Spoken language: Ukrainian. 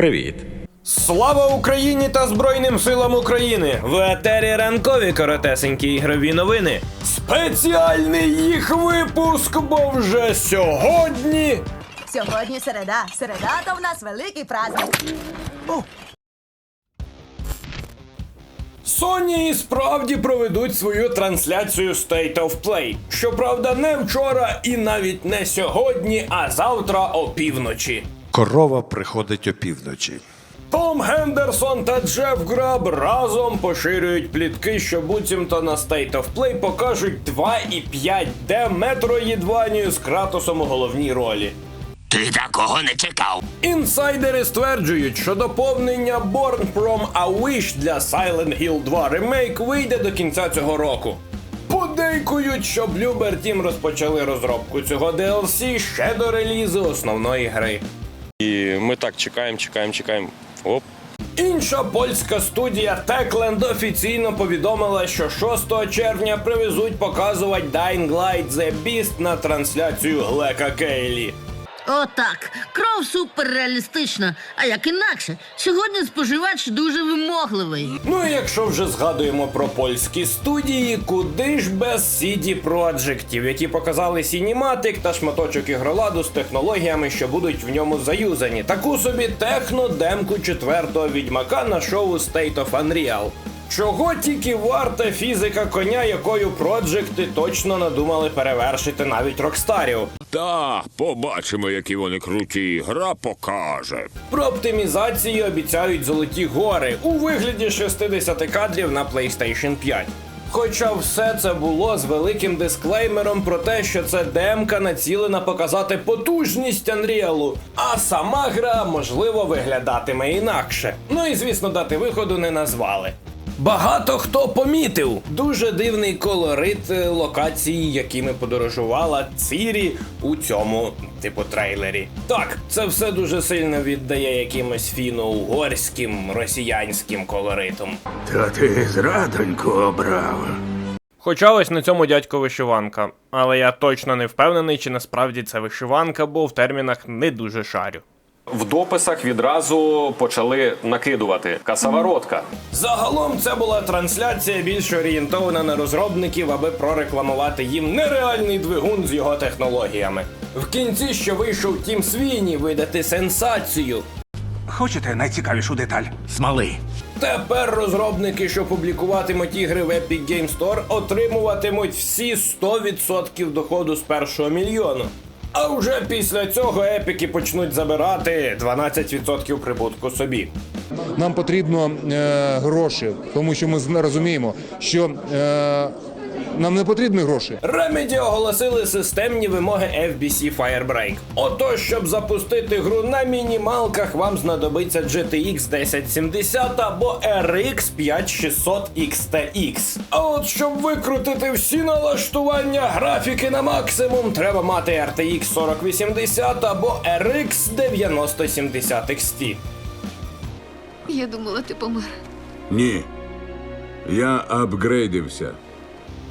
Привіт. Слава Україні та Збройним силам України! В етері ранкові коротесенькі ігрові новини. Спеціальний їх випуск, бо вже сьогодні. Сьогодні середа. Середа то в нас великий праздник. Sony і справді проведуть свою трансляцію State of Play. Щоправда, не вчора і навіть не сьогодні, а завтра опівночі. Корова приходить опівночі. Том Гендерсон та Джеф Граб разом поширюють плітки, що буцімто на State of Play покажуть 2,5D метроїдванію з Кратосом у головній ролі. Ти такого не чекав. Інсайдери стверджують, що доповнення Born from a Wish для Silent Hill 2 Remake вийде до кінця цього року. Подейкують, що Bloober Team розпочали розробку цього DLC ще до релізу основної гри. І ми так чекаємо, чекаємо, чекаємо. Оп. Інша польська студія Techland офіційно повідомила, що 6 червня привезуть показувати Dying Light The Beast на трансляцію Глека Кейлі. Отак. Кров суперреалістична. А як інакше, сьогодні споживач дуже вимогливий. Ну і якщо вже згадуємо про польські студії, куди ж без CD Projektів, які показали Cinematic та шматочок ігроладу з технологіями, що будуть в ньому заюзані. Таку собі техно-демку четвертого відьмака на шоу State of Unreal. Чого тільки варта фізика коня, якою проджекти точно надумали перевершити навіть рокстарів. Та, побачимо, які вони круті. Гра покаже. Про оптимізацію обіцяють золоті гори у вигляді 60 кадрів на PlayStation 5. Хоча все це було з великим дисклеймером про те, що це демка націлена показати потужність Unreal, а сама гра можливо виглядатиме інакше. Ну і звісно, дати виходу не назвали. Багато хто помітив дуже дивний колорит е, локації, якими подорожувала Цірі у цьому типу трейлері. Так, це все дуже сильно віддає якимось фіно-угорським росіянським колоритом. Та ти зрадоньку обрав. Хоча ось на цьому дядько вишиванка, але я точно не впевнений, чи насправді це вишиванка, бо в термінах не дуже шарю. В дописах відразу почали накидувати касаворотка. Загалом це була трансляція більш орієнтована на розробників, аби прорекламувати їм нереальний двигун з його технологіями. В кінці, що вийшов Тім Свіні, видати сенсацію. Хочете найцікавішу деталь? Смоли. Тепер розробники, що публікуватимуть ігри в Epic Game Store, отримуватимуть всі 100% доходу з першого мільйону. А вже після цього епіки почнуть забирати 12% прибутку собі. Нам потрібно е, гроші, тому що ми розуміємо, що е, нам не потрібні гроші. Remedy оголосили системні вимоги FBC Firebreak. Отож, щоб запустити гру на мінімалках, вам знадобиться GTX 1070 або RX 5600 XTX. А от щоб викрутити всі налаштування графіки на максимум, треба мати RTX 4080 або RX 9070 XT. Я думала, ти помер. Ні. Я апгрейдився.